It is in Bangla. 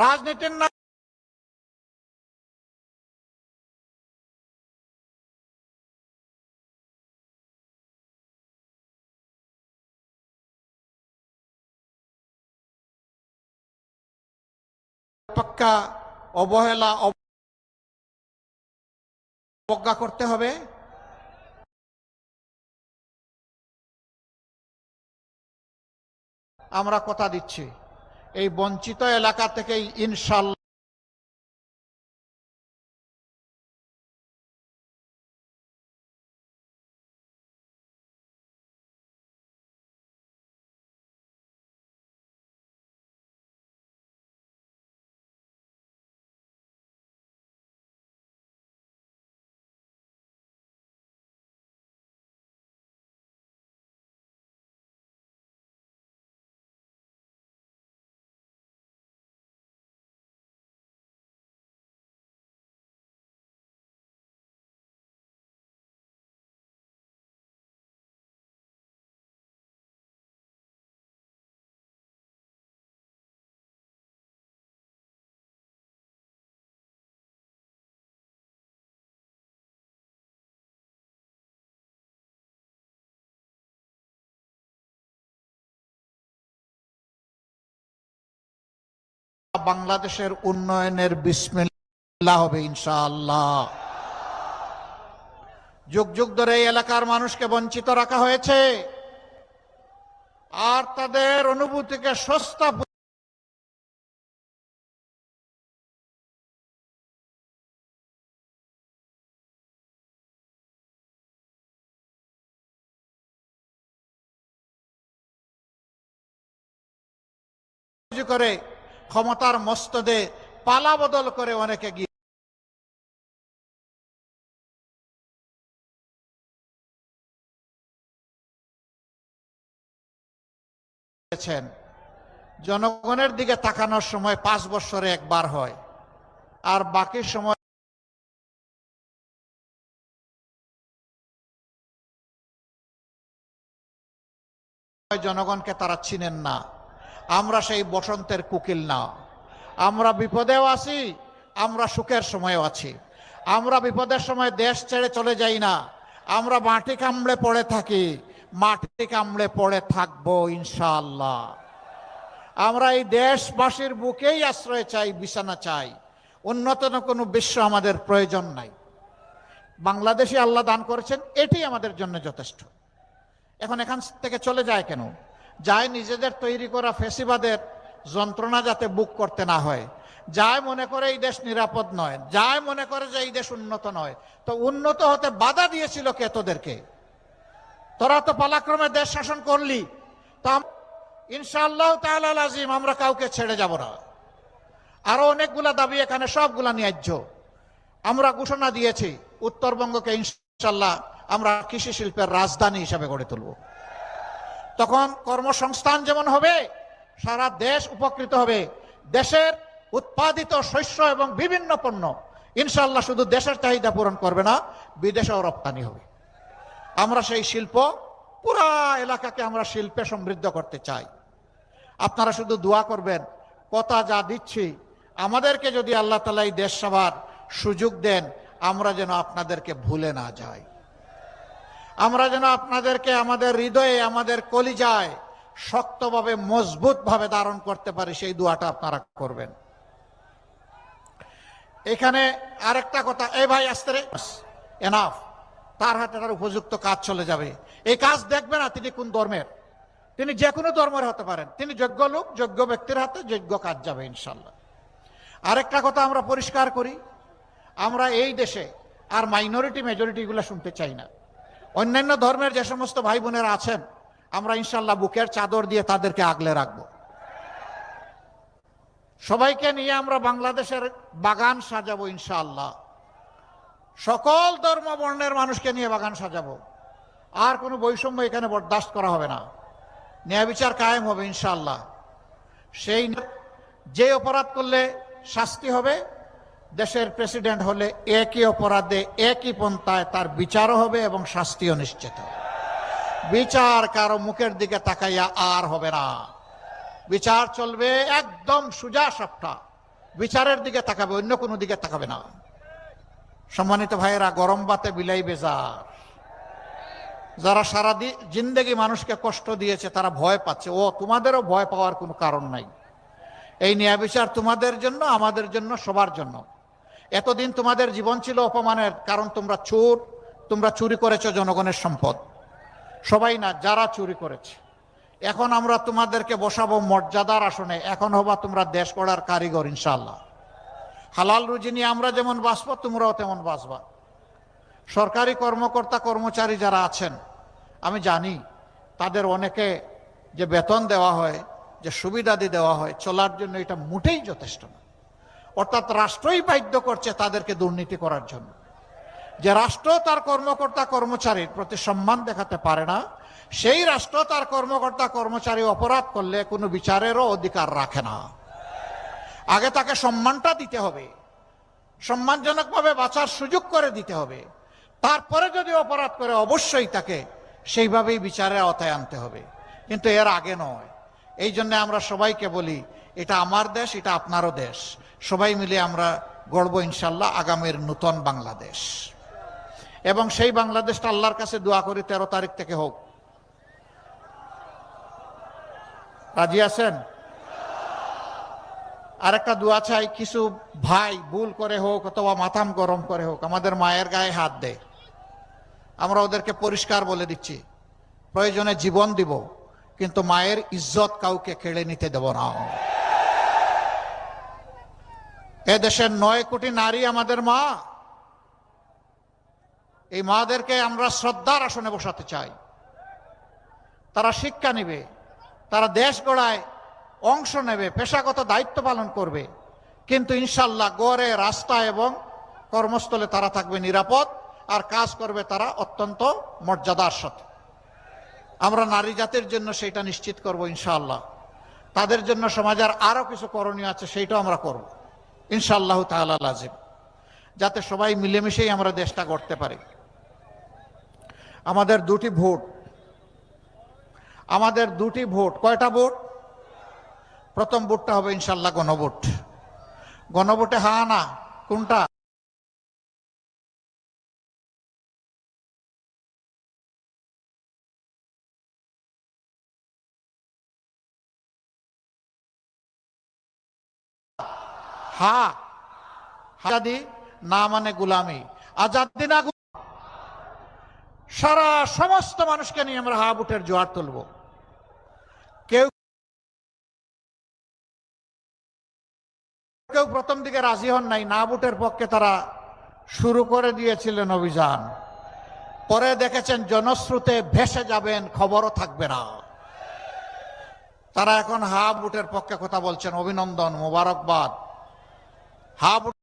রাজনীতির নাম পাক্কা অবহেলা অবজ্ঞা করতে হবে। আমরা কথা দিচ্ছি। এই বঞ্চিত এলাকা থেকেই ইনশাল্লাহ বাংলাদেশের উন্নয়নের বিসমিল্লাহ হবে, ইনশাআল্লাহ। যুগ যুগ ধরে এই এলাকার মানুষকে বঞ্চিত রাখা হয়েছে। আর তাদের অনুভূতিকে সস্তা করে ক্ষমতার মস্তদে পালা বদল করে অনেকে গিয়ে জনগণের দিকে তাকানোর সময় পাঁচ বছরে একবার হয়, আর বাকি সময় জনগণকে তারা চিনেন না। আমরা সেই বসন্তের কুকিল না। আমরা বিপদেও আছি, আমরা সুখের সময়ও আছি। আমরা বিপদের সময় দেশ ছেড়ে চলে যাই না। আমরা মাটি কামড়ে পড়ে থাকি, মাটি কামড়ে পড়ে থাকব ইনশাআল্লাহ। আমরা এই দেশবাসীর বুকেই আশ্রয় চাই, বিছানা চাই। উন্নত কোনো বিশ্ব আমাদের প্রয়োজন নাই। বাংলাদেশে আল্লাহ দান করেছেন, এটি আমাদের জন্য যথেষ্ট। এখন এখান থেকে চলে যায় কেন? যায় নিজেদের তৈরি করা ফেসিবাদের যন্ত্রণা যাতে বুক করতে না হয়। যায় মনে করে এই দেশ নিরাপদ নয়, যায় মনে করে যে এই দেশ উন্নত নয়। তো উন্নত হতে বাধা দিয়েছিল কে তোদেরকে? তোরা তো পালাক্রমে দেশ শাসন করলি। তো ইনশাআল্লাহ তাআলা আজিম আমরা কাউকে ছেড়ে যাব না। আরও অনেকগুলা দাবি এখানে, সবগুলা ন্যায্য। আমরা ঘোষণা দিয়েছি, উত্তরবঙ্গকে ইনশাল্লাহ আমরা কৃষি শিল্পের রাজধানী হিসাবে গড়ে তুলব। তখন কর্মসংস্থান যেমন হবে, সারা দেশ উপকৃত হবে। দেশের উৎপাদিত শস্য এবং বিভিন্ন পণ্য ইনশাল্লাহ শুধু দেশের চাহিদা পূরণ করবে না, বিদেশেও রপ্তানি হবে। আমরা সেই শিল্প পুরা এলাকাকে আমরা শিল্পে সমৃদ্ধ করতে চাই। আপনারা শুধু দোয়া করবেন, কথা যা দিচ্ছি, আমাদেরকে যদি আল্লাহ তালা এই দেশ সভার সুযোগ দেন, আমরা যেন আপনাদেরকে ভুলে না যাই। আমরা যেন আপনাদেরকে আমাদের হৃদয়ে, আমাদের কলিজায় শক্তভাবে, মজবুতভাবে ধারণ করতে পারি, সেই দোয়াটা আপনারা করবেন। এখানে আরেকটা কথা এই ভাই আসতে এনাফ তার হাতে তার উপযুক্ত কাজ চলে যাবে। এই কাজ দেখবে না তিনি কোন ধর্মের। তিনি যে কোনো ধর্মের হতে পারেন। তিনি যোগ্য লোক, যোগ্য ব্যক্তির হাতে যোগ্য কাজ যাবে ইনশাল্লাহ আরেকটা কথা আমরা পরিষ্কার করি, আমরা এই দেশে আর মাইনরিটি মেজরিটি গুলো শুনতে চাই না। অন্যান্য ধর্মের যে সমস্ত ভাই বোনেরা আছেন, আমরা ইনশাল্লাহ বুকের চাদর দিয়ে তাদেরকে আগলে রাখব। সবাইকে নিয়ে আমরা বাংলাদেশের বাগান সাজাবো ইনশাআল্লাহ। সকল ধর্ম বর্ণের মানুষকে নিয়ে বাগান সাজাবো। আর কোনো বৈষম্য এখানে বরদাস্ত করা হবে না। ন্যায় বিচার কায়েম হবে ইনশাআল্লাহ। সেই যে অপরাধ করলে শাস্তি হবে দেশের প্রেসিডেন্ট হলে একই অপরাধে একই পন্থায় তার বিচারও হবে এবং শাস্তিও নিশ্চিত। বিচার কারও মুখের দিকে তাকাইয়া আর হবে না। বিচার চলবে একদম সুজা সপ্তাহ বিচারের দিকে তাকাবে, অন্য কোনো দিকে তাকাবে না। সম্মানিত ভাইয়েরা, গরম বাতে বিলাই বেজার। যারা সারা জিন্দেগি মানুষকে কষ্ট দিয়েছে, তারা ভয় পাচ্ছে। ও, তোমাদেরও ভয় পাওয়ার কোনো কারণ নাই। এই ন্যায় বিচার তোমাদের জন্য, আমাদের জন্য, সবার জন্য। এতদিন তোমাদের জীবন ছিল অপমানের, কারণ তোমরা চোর, তোমরা চুরি করেছ জনগণের সম্পদ। সবাই না, যারা চুরি করেছে। এখন আমরা তোমাদেরকে বসাবো মর্যাদার আসনে, এখন হবা তোমরা দেশ গড়ার কারিগর ইনশাল্লাহ হালাল রুজি নিয়ে আমরা যেমন বাঁচবো, তোমরাও তেমন বাঁচবা। সরকারি কর্মকর্তা, কর্মচারী যারা আছেন, আমি জানি তাদের অনেকে যে বেতন দেওয়া হয়, যে সুবিধাদি দেওয়া হয়, চলার জন্য এটা মোটেই যথেষ্ট না। অর্থাৎ রাষ্ট্রই বাধ্য করছে তাদেরকে দুর্নীতি করার জন্য। যে রাষ্ট্র তার কর্মকর্তা কর্মচারীর প্রতি সম্মান দেখাতে পারে না, সেই রাষ্ট্র তার কর্মকর্তা কর্মচারী অপরাধ করলে কোনো বিচারেরও অধিকার রাখে না। আগে তাকে সম্মানটা দিতে হবে, সম্মানজনকভাবে বাঁচার সুযোগ করে দিতে হবে। তারপরে যদি অপরাধ করে অবশ্যই তাকে সেইভাবেই বিচারে আওতায় আনতে হবে। কিন্তু এর আগে নয়। এই জন্য আমরা সবাইকে বলি, এটা আমার দেশ, এটা আপনারও দেশ। সবাই মিলে আমরা গর্ব ইনশাল্লাহ আগামীর নূতন বাংলাদেশ। এবং সেই বাংলাদেশটা আল্লাহর কাছে দোয়া করি, তেরো তারিখ থেকে হোক। রাজি আছেন? আরেকটা দোয়া চাই, কিছু ভাই ভুল করে হোক অথবা মাথাম গরম করে হোক, আমাদের মায়ের গায়ে হাত দেয় আমরা ওদেরকে পরিষ্কার বলে দিচ্ছি, প্রয়োজনে জীবন দিব। কিন্তু মায়ের ইজ্জত কাউকে কেড়ে নিতে দেব না। এ দেশের নয় কোটি নারী আমাদের মা। এই মাদেরকে আমরা শ্রদ্ধার আসনে বসাতে চাই। তারা শিক্ষা নেবে, তারা দেশ গড়ায় অংশ নেবে, পেশাগত দায়িত্ব পালন করবে। কিন্তু ইনশাল্লাহ গড়ে, রাস্তা এবং কর্মস্থলে তারা থাকবে নিরাপদ, আর কাজ করবে তারা অত্যন্ত মর্যাদার সাথে। আমরা নারী জাতির জন্য সেটা নিশ্চিত করব ইনশাআল্লাহ। তাদের জন্য সমাজের আরও কিছু করণীয় আছে, সেইটাও আমরা করব। ইনশাআল্লাহ তাআলা লাজিম। যাতে সবাই মিলেমিশেই আমরা দেশটা গড়তে পারি। আমাদের দুটি ভোট। আমাদের দুটি ভোট। কয়টা ভোট? প্রথম ভোটটা হবে ইনশাল্লাহ গণভোট। গণভোটে হা না কোনটা? হা। আজাদি না মানে গুলামি। আজাদি না সারা সমস্ত মানুষকে নিয়ে আমরা হা বুটের জোয়ার তুলব। কেউ কেউ প্রথম দিকে রাজি হন নাই, না বুটের পক্ষে তারা শুরু করে দিয়েছিলেন অভিযান। পরে দেখেছেন জনশ্রুতে ভেসে যাবেন, খবরও থাকবে না। তারা এখন হা বুটের পক্ষে কথা বলছেন। অভিনন্দন, মোবারকবাদ। হা বুট